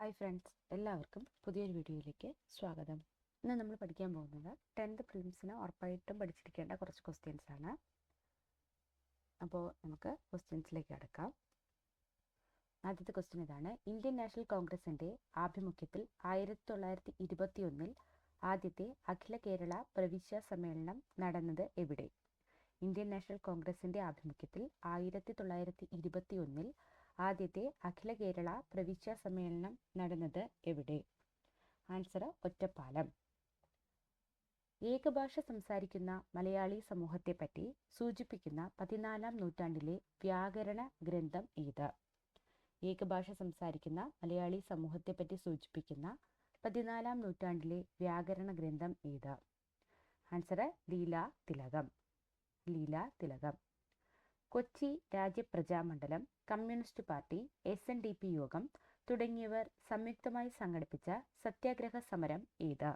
Hi friends എല്ലാവർക്കും പുതിയൊരു വീഡിയോയിലേക്ക് സ്വാഗതം. ഇന്ന് നമ്മൾ പഠിക്കാൻ പോകുന്നത് ടെൻത്ത് പ്രിലിംസിന് ഉറപ്പായിട്ടും പഠിച്ചിരിക്കേണ്ട കുറച്ച് ക്വസ്റ്റ്യൻസ് ആണ്. അപ്പോൾ നമുക്ക് ക്വസ്റ്റ്യൻസിലേക്ക് അടക്കാം ആദ്യത്തെ ക്വസ്റ്റ്യൻ ഇതാണ്. ഇന്ത്യൻ നാഷണൽ കോൺഗ്രസിന്റെ ആഭിമുഖ്യത്തിൽ ആയിരത്തി തൊള്ളായിരത്തി ഇരുപത്തി ഒന്നിൽ ആദ്യത്തെ അഖില കേരള പ്രവിശ്യ സമ്മേളനം നടന്നത് എവിടെ? ഇന്ത്യൻ നാഷണൽ കോൺഗ്രസിന്റെ ആഭിമുഖ്യത്തിൽ ആയിരത്തി തൊള്ളായിരത്തി ഇരുപത്തി ഒന്നിൽ ആദ്യത്തെ അഖില കേരള പ്രവിശ്യ സമ്മേളനം നടന്നത് എവിടെ? ആൻസർ ഒറ്റപ്പാലം. ഏകഭാഷ സംസാരിക്കുന്ന മലയാളി സമൂഹത്തെപ്പറ്റി സൂചിപ്പിക്കുന്ന പതിനാലാം നൂറ്റാണ്ടിലെ വ്യാകരണ ഗ്രന്ഥം ഏത്? ഏകഭാഷ സംസാരിക്കുന്ന മലയാളി സമൂഹത്തെപ്പറ്റി സൂചിപ്പിക്കുന്ന പതിനാലാം നൂറ്റാണ്ടിലെ വ്യാകരണ ഗ്രന്ഥം ഏത്? ആൻസർ ലീല തിലകം ലീല തിലകം Kochi രാജ്യപ്രജാമണ്ഡലം communist party S N D P Yogam തുടങ്ങിയവർ സംയുക്തമായി സംഘടിപ്പിച്ച സത്യാഗ്രഹ സമരം ഏത്?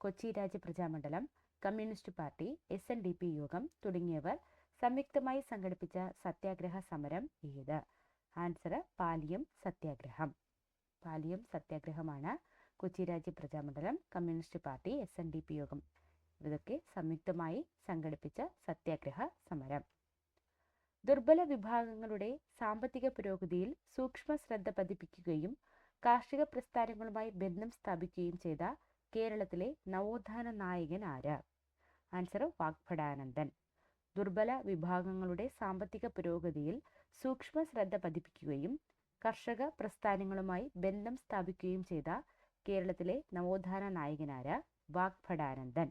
Kochi രാജ്യപ്രജാമണ്ഡലം communist party S N D P Yogam തുടങ്ങിയവർ സംയുക്തമായി സംഘടിപ്പിച്ച സത്യാഗ്രഹ സമരം ഏത്? ആൻസർ പാലിയം സത്യാഗ്രഹം. പാലിയം സത്യാഗ്രഹമാണ് Kochi രാജ്യപ്രജാമണ്ഡലം communist party S N D P Yogam. ഇതൊക്കെ സംയുക്തമായി സംഘടിപ്പിച്ച സത്യാഗ്രഹ സമരം. ദുർബല വിഭാഗങ്ങളുടെ സാമ്പത്തിക പുരോഗതിയിൽ സൂക്ഷ്മ ശ്രദ്ധ പതിപ്പിക്കുകയും കാർഷിക പ്രസ്ഥാനങ്ങളുമായി ബന്ധം സ്ഥാപിക്കുകയും ചെയ്ത കേരളത്തിലെ നവോത്ഥാന നായകൻ ആര്? ആൻസർ വാഗ്ഭടാനന്ദൻ. ദുർബല വിഭാഗങ്ങളുടെ സാമ്പത്തിക പുരോഗതിയിൽ സൂക്ഷ്മ ശ്രദ്ധ പതിപ്പിക്കുകയും കർഷക പ്രസ്ഥാനങ്ങളുമായി ബന്ധം സ്ഥാപിക്കുകയും ചെയ്ത കേരളത്തിലെ നവോത്ഥാന നായകനാര് വാഗ്ഭടാനന്ദൻ.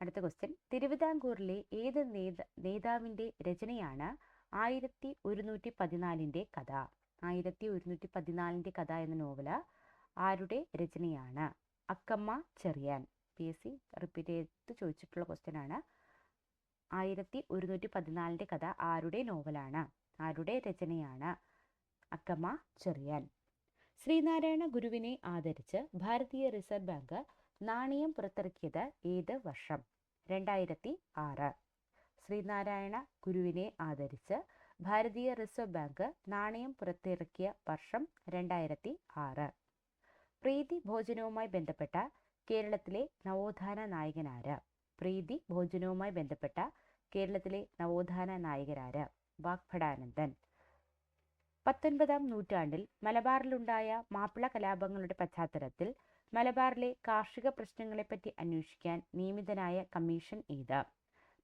അടുത്ത ക്വസ്റ്റ്യൻ തിരുവിതാംകൂറിലെ ഏത് നേത നേതാവിന്റെ രചനയാണ് ആയിരത്തി ഒരുന്നൂറ്റി പതിനാലിന്റെ കഥ. ആയിരത്തി ഒരുന്നൂറ്റി പതിനാലിന്റെ കഥ എന്ന നോവല ആരുടെ രചനയാണ്? Akkamma Cherian. P S C repeat ചെയ്ത് ചോദിച്ചിട്ടുള്ള ക്വസ്റ്റ്യൻ ആണ്. ആയിരത്തി ഒരുന്നൂറ്റി പതിനാലിന്റെ കഥ ആരുടെ നോവലാണ് ആരുടെ രചനയാണ്? അക്കമ്മ ചെറിയാൻ. ശ്രീനാരായണ ഗുരുവിനെ ആദരിച്ച് ഭാരതീയ റിസർവ് ബാങ്ക് നാണയം പുറത്തിറക്കിയത് ഏത് വർഷം? രണ്ടായിരത്തി ആറ് ശ്രീനാരായണ ഗുരുവിനെ ആദരിച്ച് ഭാരതീയ റിസർവ് ബാങ്ക് നാണയം പുറത്തിറക്കിയ വർഷം രണ്ടായിരത്തി ആറ് പ്രീതി ഭോജനവുമായി ബന്ധപ്പെട്ട കേരളത്തിലെ നവോത്ഥാന നായകനാര്? പ്രീതി ഭോജനവുമായി ബന്ധപ്പെട്ട കേരളത്തിലെ നവോത്ഥാന നായകനാര്? വാഗ്ഭടാനന്ദൻ. പത്തൊൻപതാം നൂറ്റാണ്ടിൽ മലബാറിലുണ്ടായ മാപ്പിള കലാപങ്ങളുടെ പശ്ചാത്തലത്തിൽ മലബാറിലെ കാർഷിക പ്രശ്നങ്ങളെപ്പറ്റി അന്വേഷിക്കാൻ നിയമിതനായ കമ്മീഷൻ ഏത്?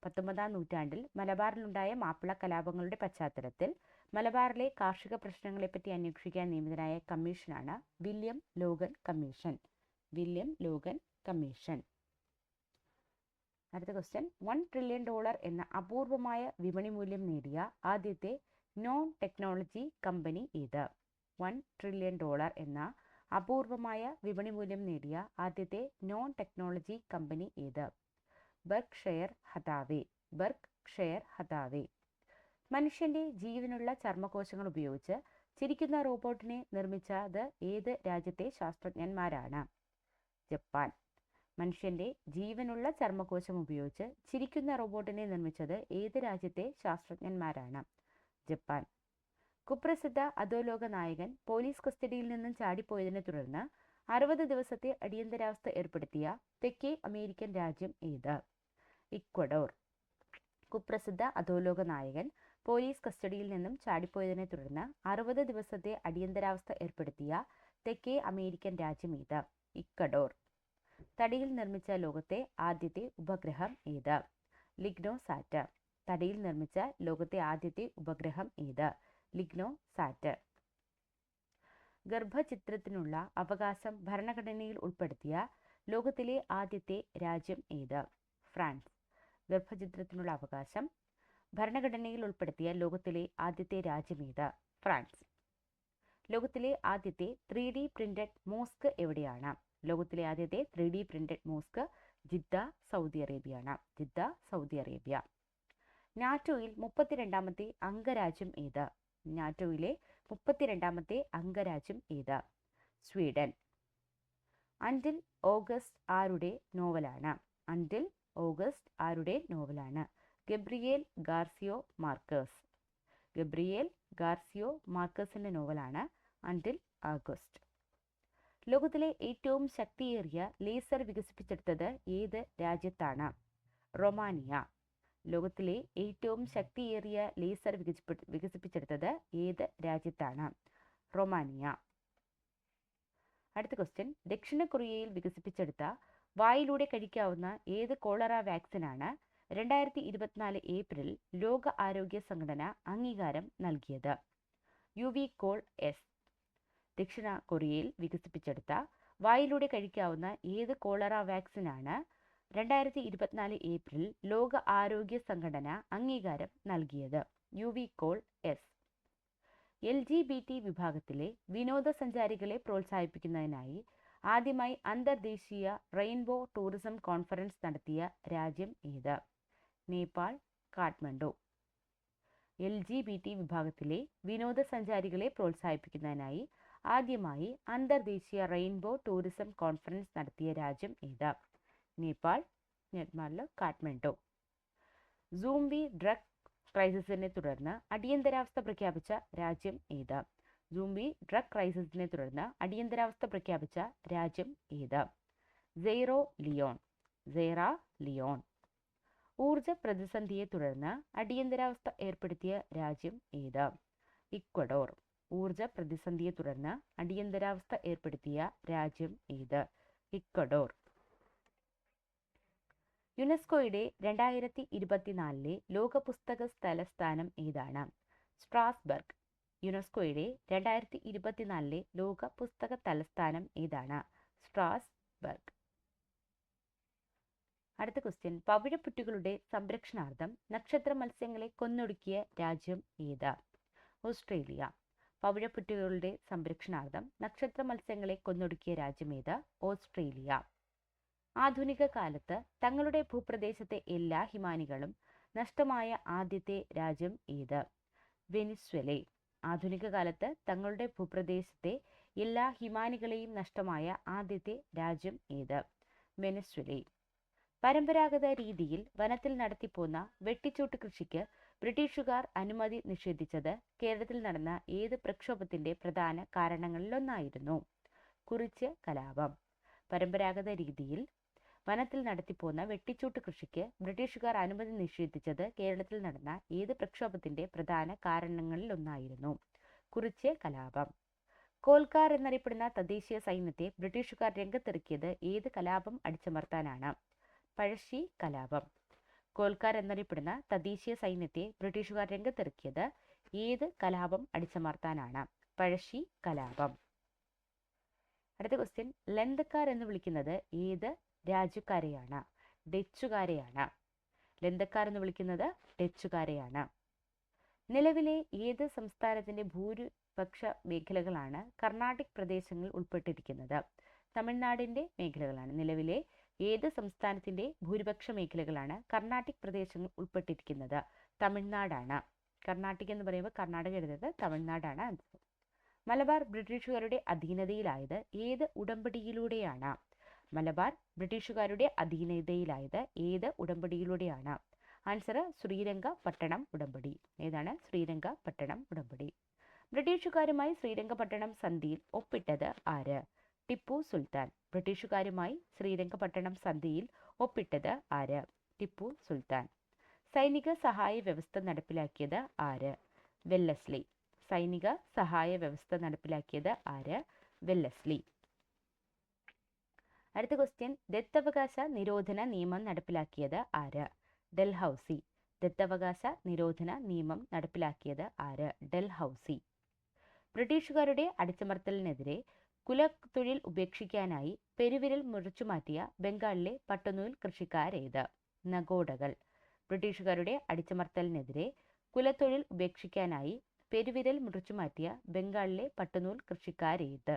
പത്തൊമ്പതാം നൂറ്റാണ്ടിൽ മലബാറിലുണ്ടായ മാപ്പിള കലാപങ്ങളുടെ പശ്ചാത്തലത്തിൽ മലബാറിലെ കാർഷിക പ്രശ്നങ്ങളെപ്പറ്റി അന്വേഷിക്കാൻ നിയമിതനായ കമ്മീഷനാണ് William Logan commission. William Logan commission. അടുത്ത ക്വസ്റ്റ്യൻ വൺ ട്രില്യൺ ഡോളർ എന്ന അപൂർവമായ വിപണി മൂല്യം നേടിയ ആദ്യത്തെ നോൺ ടെക്നോളജി കമ്പനി ഏത്? വൺ ട്രില്യൺ ഡോളർ എന്ന അപൂർവമായ വിപണി മൂല്യം നേടിയ ആദ്യത്തെ നോൺ ടെക്നോളജി കമ്പനി ഏത്? Berkshire Hathaway Berkshire Hathaway മനുഷ്യന്റെ ജീവനുള്ള ചർമ്മകോശങ്ങൾ ഉപയോഗിച്ച് ചിരിക്കുന്ന റോബോട്ടിനെ നിർമ്മിച്ചത് ഏത് രാജ്യത്തെ ശാസ്ത്രജ്ഞന്മാരാണ്? ജപ്പാൻ. മനുഷ്യന്റെ ജീവനുള്ള ചർമ്മകോശം ഉപയോഗിച്ച് ചിരിക്കുന്ന റോബോട്ടിനെ നിർമ്മിച്ചത് ഏത് രാജ്യത്തെ ശാസ്ത്രജ്ഞന്മാരാണ്? ജപ്പാൻ. കുപ്രസിദ്ധ അധോലോക നായകൻ പോലീസ് കസ്റ്റഡിയിൽ നിന്നും ചാടിപ്പോയതിനെ തുടർന്ന് അറുപത് ദിവസത്തെ അടിയന്തരാവസ്ഥ ഏർപ്പെടുത്തിയ തെക്കേ അമേരിക്കൻ രാജ്യം ഏത്? ഇക്വഡോർ. കുപ്രസിദ്ധ അധോലോക നായകൻ പോലീസ് കസ്റ്റഡിയിൽ നിന്നും ചാടിപ്പോയതിനെ തുടർന്ന് അറുപത് ദിവസത്തെ അടിയന്തരാവസ്ഥ ഏർപ്പെടുത്തിയ തെക്കേ അമേരിക്കൻ രാജ്യം ഏത്? ഇക്വഡോർ. തടിയിൽ നിർമ്മിച്ച ലോകത്തെ ആദ്യത്തെ ഉപഗ്രഹം ഏത്? ലിഗ്നോസാറ്റ് തടിയിൽ നിർമ്മിച്ച ലോകത്തെ ആദ്യത്തെ ഉപഗ്രഹം ഏത്? ലിഗ്നോ സാറ്റ് ഗർഭചിത്രത്തിനുള്ള അവകാശം ഭരണഘടനയിൽ ഉൾപ്പെടുത്തിയ ലോകത്തിലെ ആദ്യത്തെ രാജ്യം ഏത്? ഫ്രാൻസ്. ഗർഭചിത്രത്തിനുള്ള അവകാശം ഭരണഘടനയിൽ ഉൾപ്പെടുത്തിയ ലോകത്തിലെ ആദ്യത്തെ രാജ്യം ഏത്? ഫ്രാൻസ്. ലോകത്തിലെ ആദ്യത്തെ ത്രീ ഡി പ്രിന്റഡ് മോസ്ക് എവിടെയാണ്? ലോകത്തിലെ ആദ്യത്തെ three D printed mosque Jeddah Saudi അറേബ്യയാണ്. Jeddah Saudi Arabia. നാറ്റോയിൽ മുപ്പത്തിരണ്ടാമത്തെ അംഗരാജ്യം ഏത്? നാറ്റോയിലെ മുപ്പത്തിരണ്ടാമത്തെ അംഗരാജ്യം ഏത്? സ്വീഡൻ. അൻഡിൽ ഓഗസ്റ്റ് ആരുടെ നോവലാണ്? അൻഡിൽ ഓഗസ്റ്റ് ആരുടെ നോവലാണ്? Gabriel Garcia Marquez Gabriel Garcia മാർക്കസിന്റെ നോവലാണ് അൻഡിൽ ആഗസ്റ്റ് ലോകത്തിലെ ഏറ്റവും ശക്തിയേറിയ ലേസർ വികസിപ്പിച്ചെടുത്തത് ഏത് രാജ്യത്താണ്? റൊമാനിയ. ലോകത്തിലെ ഏറ്റവും ശക്തിയേറിയ ലേസർ വികസിപ്പി വികസിപ്പിച്ചെടുത്തത് ഏത് രാജ്യത്താണ്? റൊമാനിയ. അടുത്ത ക്വസ്റ്റ്യൻ ദക്ഷിണ കൊറിയയിൽ വികസിപ്പിച്ചെടുത്ത വായിലൂടെ കഴിക്കാവുന്ന ഏത് കോളറ വാക്സിനാണ് രണ്ടായിരത്തി ഇരുപത്തിനാല് ഏപ്രിൽ ലോക ആരോഗ്യ സംഘടന അംഗീകാരം നൽകിയത്? Euvichol S. ദക്ഷിണ കൊറിയയിൽ വികസിപ്പിച്ചെടുത്ത വായിലൂടെ കഴിക്കാവുന്ന ഏത് കോളറ വാക്സിനാണ് രണ്ടായിരത്തി ഇരുപത്തിനാല് ഏപ്രിൽ ലോക ആരോഗ്യ സംഘടന അംഗീകാരം നൽകിയത്. Euvichol S. L G B T വിഭാഗത്തിലെ വിനോദസഞ്ചാരികളെ പ്രോത്സാഹിപ്പിക്കുന്നതിനായി ആദ്യമായി അന്തർദേശീയ റെയിൻബോ ടൂറിസം കോൺഫറൻസ് നടത്തിയ രാജ്യം ഏത്? Nepal Kathmandu. L G B T വിഭാഗത്തിലെ വിനോദസഞ്ചാരികളെ പ്രോത്സാഹിപ്പിക്കുന്നതിനായി ആദ്യമായി അന്തർദേശീയ റെയിൻബോ ടൂറിസം കോൺഫറൻസ് നടത്തിയ രാജ്യം ഏത്? നേപ്പാൾ മ്യാൻമാറിൽ കാഠ്മണ്ഡു. സൂംബി ഡ്രഗ് ക്രൈസിസിനെ തുടർന്ന് അടിയന്തരാവസ്ഥ പ്രഖ്യാപിച്ച രാജ്യം ഏത്? സൂംബി ഡ്രഗ് ക്രൈസിസിനെ തുടർന്ന് അടിയന്തരാവസ്ഥ പ്രഖ്യാപിച്ച രാജ്യം ഏത്? Sierra Leone. Sierra Leone. ഊർജ പ്രതിസന്ധിയെ തുടർന്ന് അടിയന്തരാവസ്ഥ ഏർപ്പെടുത്തിയ രാജ്യം ഏത്? ഇക്വഡോർ. ഊർജ പ്രതിസന്ധിയെ തുടർന്ന് അടിയന്തരാവസ്ഥ ഏർപ്പെടുത്തിയ രാജ്യം ഏത്? ഇക്വഡോർ. യുനെസ്കോയുടെ രണ്ടായിരത്തി ഇരുപത്തിനാലിലെ ലോക പുസ്തക സ്ഥലസ്ഥാനം ഏതാണ്? സ്ട്രാസ്ബർഗ്. യുനെസ്കോയുടെ രണ്ടായിരത്തി ഇരുപത്തിനാലിലെ ലോക പുസ്തക തലസ്ഥാനം ഏതാണ്? സ്ട്രാസ്ബർഗ്. അടുത്ത ക്വസ്റ്റ്യൻ പവിഴപ്പുറ്റുകളുടെ സംരക്ഷണാർത്ഥം നക്ഷത്ര മത്സ്യങ്ങളെ കൊന്നൊടുക്കിയ രാജ്യം ഏത്? ഓസ്ട്രേലിയ. പവിഴപ്പുറ്റുകളുടെ സംരക്ഷണാർത്ഥം നക്ഷത്ര മത്സ്യങ്ങളെ കൊന്നൊടുക്കിയ രാജ്യം ഏത്? ഓസ്ട്രേലിയ. ആധുനിക കാലത്ത് തങ്ങളുടെ ഭൂപ്രദേശത്തെ എല്ലാ ഹിമാനികളും നഷ്ടമായ ആദ്യത്തെ രാജ്യം ഏത്? വെനിസ്വലെ ആധുനിക കാലത്ത് തങ്ങളുടെ ഭൂപ്രദേശത്തെ എല്ലാ ഹിമാനികളെയും നഷ്ടമായ ആദ്യത്തെ രാജ്യം ഏത്? വെനസ്വലെ പരമ്പരാഗത രീതിയിൽ വനത്തിൽ നടത്തിപ്പോന്ന വെട്ടിച്ചൂട്ട് കൃഷിക്ക് ബ്രിട്ടീഷുകാർ അനുമതി നിഷേധിച്ചത് കേരളത്തിൽ നടന്ന ഏത് പ്രക്ഷോഭത്തിന്റെ പ്രധാന കാരണങ്ങളിലൊന്നായിരുന്നു. കുറിച്ച് കലാപം. പരമ്പരാഗത രീതിയിൽ വനത്തിൽ നടത്തിപ്പോന്ന വെട്ടിച്ചൂട്ട് കൃഷിക്ക് ബ്രിട്ടീഷുകാർ അനുമതി നിഷേധിച്ചത് കേരളത്തിൽ നടന്ന ഏത് പ്രക്ഷോഭത്തിന്റെ പ്രധാന കാരണങ്ങളിൽ ഒന്നായിരുന്നു കുറിച്ച് കലാപം. കോൽക്കാർ എന്നറിയപ്പെടുന്ന തദ്ദേശീയ സൈന്യത്തെ ബ്രിട്ടീഷുകാർ രംഗത്തിറക്കിയത് ഏത് കലാപം അടിച്ചമർത്താനാണ്? പഴശ്ശി കലാപം. കോൽക്കാർ എന്നറിയപ്പെടുന്ന തദ്ദേശീയ സൈന്യത്തെ ബ്രിട്ടീഷുകാർ രംഗത്തിറക്കിയത് ഏത് കലാപം അടിച്ചമർത്താനാണ്? പഴശ്ശി കലാപം. അടുത്ത ക്വസ്റ്റ്യൻ ലന്തക്കാർ എന്ന് വിളിക്കുന്നത് ഏത് രാജ്യക്കാരെയാണ് ഡച്ചുകാരെയാണ്. ലന്തക്കാരെന്ന് വിളിക്കുന്നത് ഡച്ചുകാരെയാണ്. നിലവിലെ ഏത് സംസ്ഥാനത്തിന്റെ ഭൂരിപക്ഷ മേഖലകളാണ് കർണാടിക് പ്രദേശങ്ങൾ ഉൾപ്പെട്ടിരിക്കുന്നത്? തമിഴ്നാടിന്റെ മേഖലകളാണ്. നിലവിലെ ഏത് സംസ്ഥാനത്തിന്റെ ഭൂരിപക്ഷ മേഖലകളാണ് കർണാട്ടിക് പ്രദേശങ്ങൾ ഉൾപ്പെട്ടിരിക്കുന്നത്? തമിഴ്നാടാണ്. കർണാട്ടിക് എന്ന് പറയുമ്പോൾ കർണാടക എഴുതുന്നത് തമിഴ്നാടാണ്. മലബാർ ബ്രിട്ടീഷുകാരുടെ അധീനതയിലായത് ഏത് ഉടമ്പടിയിലൂടെയാണ്? മലബാർ ബ്രിട്ടീഷുകാരുടെ അധീനതയിലായത് ഏത് ഉടമ്പടിയിലൂടെയാണ്? ആൻസർ ശ്രീരംഗ പട്ടണം ഉടമ്പടി. ഏതാണ്? ശ്രീരംഗ പട്ടണം ഉടമ്പടി. ബ്രിട്ടീഷുകാരുമായി ശ്രീരംഗപട്ടണം സന്ധിയിൽ ഒപ്പിട്ടത് ആര്? ടിപ്പു സുൽത്താൻ. ബ്രിട്ടീഷുകാരുമായി ശ്രീരംഗപട്ടണം സന്ധിയിൽ ഒപ്പിട്ടത് ആര്? ടിപ്പു സുൽത്താൻ. സൈനിക സഹായ വ്യവസ്ഥ നടപ്പിലാക്കിയത് ആര്? വെല്ലസ്ലി. സൈനിക സഹായ വ്യവസ്ഥ നടപ്പിലാക്കിയത് ആര്? വെല്ലസ്ലി. അടുത്ത ക്വസ്റ്റ്യൻ ദത്തവകാശ നിരോധന നിയമം നടപ്പിലാക്കിയത് ആര്? ഡൽഹൌസി. ദത്തവകാശ നിരോധന നിയമം നടപ്പിലാക്കിയത് ആര്? ഡൽഹൌസി. ബ്രിട്ടീഷുകാരുടെ അടിച്ചമർത്തലിനെതിരെ കുലത്തൊഴിൽ ഉപേക്ഷിക്കാനായി പെരുവിരൽ മുറിച്ചുമാറ്റിയ ബംഗാളിലെ പട്ടുനൂൽ കൃഷിക്കാരേത്? നഗോഡകൾ. ബ്രിട്ടീഷുകാരുടെ അടിച്ചമർത്തലിനെതിരെ കുലത്തൊഴിൽ ഉപേക്ഷിക്കാനായി പെരുവിരൽ മുറിച്ചുമാറ്റിയ ബംഗാളിലെ പട്ടുനൂൽ കൃഷിക്കാരേത്?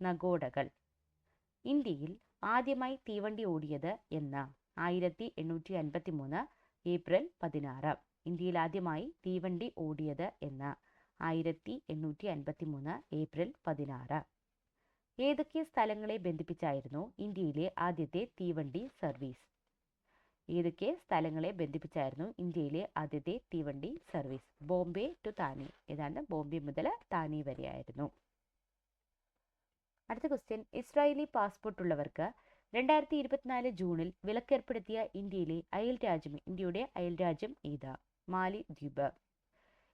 നഗോഡകൾ. ഇന്ത്യയിൽ ആദ്യമായി തീവണ്ടി ഓടിയത് എന്ന്. ആയിരത്തി എണ്ണൂറ്റി അൻപത്തി മൂന്ന് ഏപ്രിൽ പതിനാറ്. ഇന്ത്യയിൽ ആദ്യമായി തീവണ്ടി ഓടിയത് എന്ന്. ആയിരത്തി എണ്ണൂറ്റി അൻപത്തി മൂന്ന് ഏപ്രിൽ പതിനാറ്. ഏതൊക്കെ സ്ഥലങ്ങളെ ബന്ധിപ്പിച്ചായിരുന്നു ഇന്ത്യയിലെ ആദ്യത്തെ തീവണ്ടി സർവീസ്? ഏതൊക്കെ സ്ഥലങ്ങളെ ബന്ധിപ്പിച്ചായിരുന്നു ഇന്ത്യയിലെ ആദ്യത്തെ തീവണ്ടി സർവീസ്? ബോംബെ ടു താനെ. ഏതാണ്ട് ബോംബെ മുതൽ താനെ വരെയായിരുന്നു. അടുത്ത ക്വസ്റ്റ്യൻ ഇസ്രായേലി പാസ്പോർട്ട് ഉള്ളവർക്ക് രണ്ടായിരത്തി ഇരുപത്തിനാല് ജൂണിൽ വിലക്കേർപ്പെടുത്തിയ ഇന്ത്യയിലെ അയൽ രാജ്യം ഇന്ത്യയുടെ അയൽ രാജ്യം ഏതാ? മാലി ദ്വീപ്.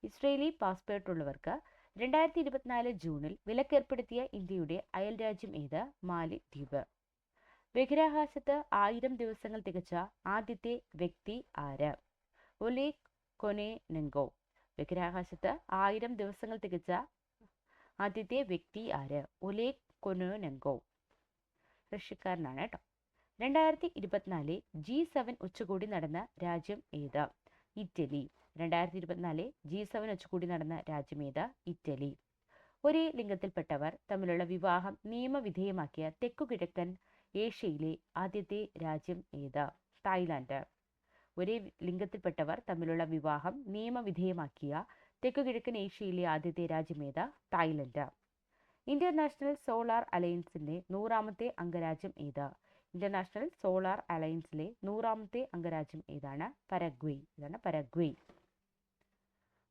ഇസ്രയേലി പാസ്പോർട്ട് ഉള്ളവർക്ക് രണ്ടായിരത്തി ഇരുപത്തിനാല് ജൂണിൽ വിലക്കേർപ്പെടുത്തിയ ഇന്ത്യയുടെ അയൽ രാജ്യം ഏത്? മാലി ദ്വീപ്. ബഹിരാകാശത്ത് ആയിരം ദിവസങ്ങൾ തികച്ച ആദ്യത്തെ വ്യക്തി ആര്? ഒലി കൊനെ നെങ്കോ ബഹിരാകാശത്ത് ആയിരം ദിവസങ്ങൾ തികച്ച ആദ്യത്തെ വ്യക്തി ആര്? ഒലേക് കൊനോനെങ്കോ റഷ്യക്കാരനാണ് കേട്ടോ. രണ്ടായിരത്തി ഇരുപത്തിനാല് ജി സെവൻ ഉച്ചകോടി നടന്ന രാജ്യം ഏത്? ഇറ്റലി. രണ്ടായിരത്തി ഇരുപത്തിനാല് ജി സെവൻ ഉച്ചകോടി നടന്ന രാജ്യം ഏത്? ഇറ്റലി. ഒരേ ലിംഗത്തിൽപ്പെട്ടവർ തമ്മിലുള്ള വിവാഹം നിയമവിധേയമാക്കിയ തെക്കുകിഴക്കൻ ഏഷ്യയിലെ ആദ്യത്തെ രാജ്യം ഏത്? തായ്ലാന്റ്. ഒരേ ലിംഗത്തിൽപ്പെട്ടവർ തമ്മിലുള്ള വിവാഹം നിയമവിധേയമാക്കിയ തെക്കുകിഴക്കൻ ഏഷ്യയിലെ ആദ്യത്തെ രാജ്യം ഏത്? തായ്ലൻഡ് ഇന്റർനാഷണൽ സോളാർ അലയൻസിന്റെ നൂറാമത്തെ അംഗരാജ്യം ഏത്? ഇന്റർനാഷണൽ സോളാർ അലയൻസിലെ നൂറാമത്തെ അംഗരാജ്യം ഏതാണ്? പരഗ്വേ. ഇതാണ് പരഗ്വേ.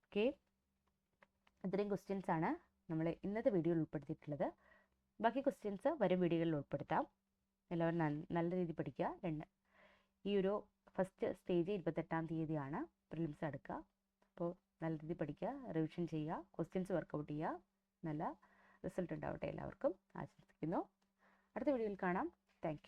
ഓക്കെ ഇത്രയും ക്വസ്റ്റ്യൻസ് ആണ് നമ്മൾ ഇന്നത്തെ വീഡിയോയിൽ ഉൾപ്പെടുത്തിയിട്ടുള്ളത്. ബാക്കി ക്വസ്റ്റ്യൻസ് വരും വീഡിയോകളിൽ ഉൾപ്പെടുത്താം. എല്ലാവരും നല്ല രീതിയിൽ പഠിക്കുക. രണ്ട് ഈ ഒരു ഫസ്റ്റ് സ്റ്റേജ് ഇരുപത്തെട്ടാം തീയതിയാണ്. പ്രിലിംസ് എടുക്കുക അപ്പോൾ നല്ല രീതിയിൽ പഠിക്കുക റിവിഷൻ ചെയ്യുക ക്വസ്റ്റ്യൻസ് വർക്കൗട്ട് ചെയ്യുക. നല്ല റിസൾട്ട് ഉണ്ടാവട്ടെ എല്ലാവർക്കും. ആശംസിക്കുന്നു. അടുത്ത വീഡിയോയിൽ കാണാം. താങ്ക്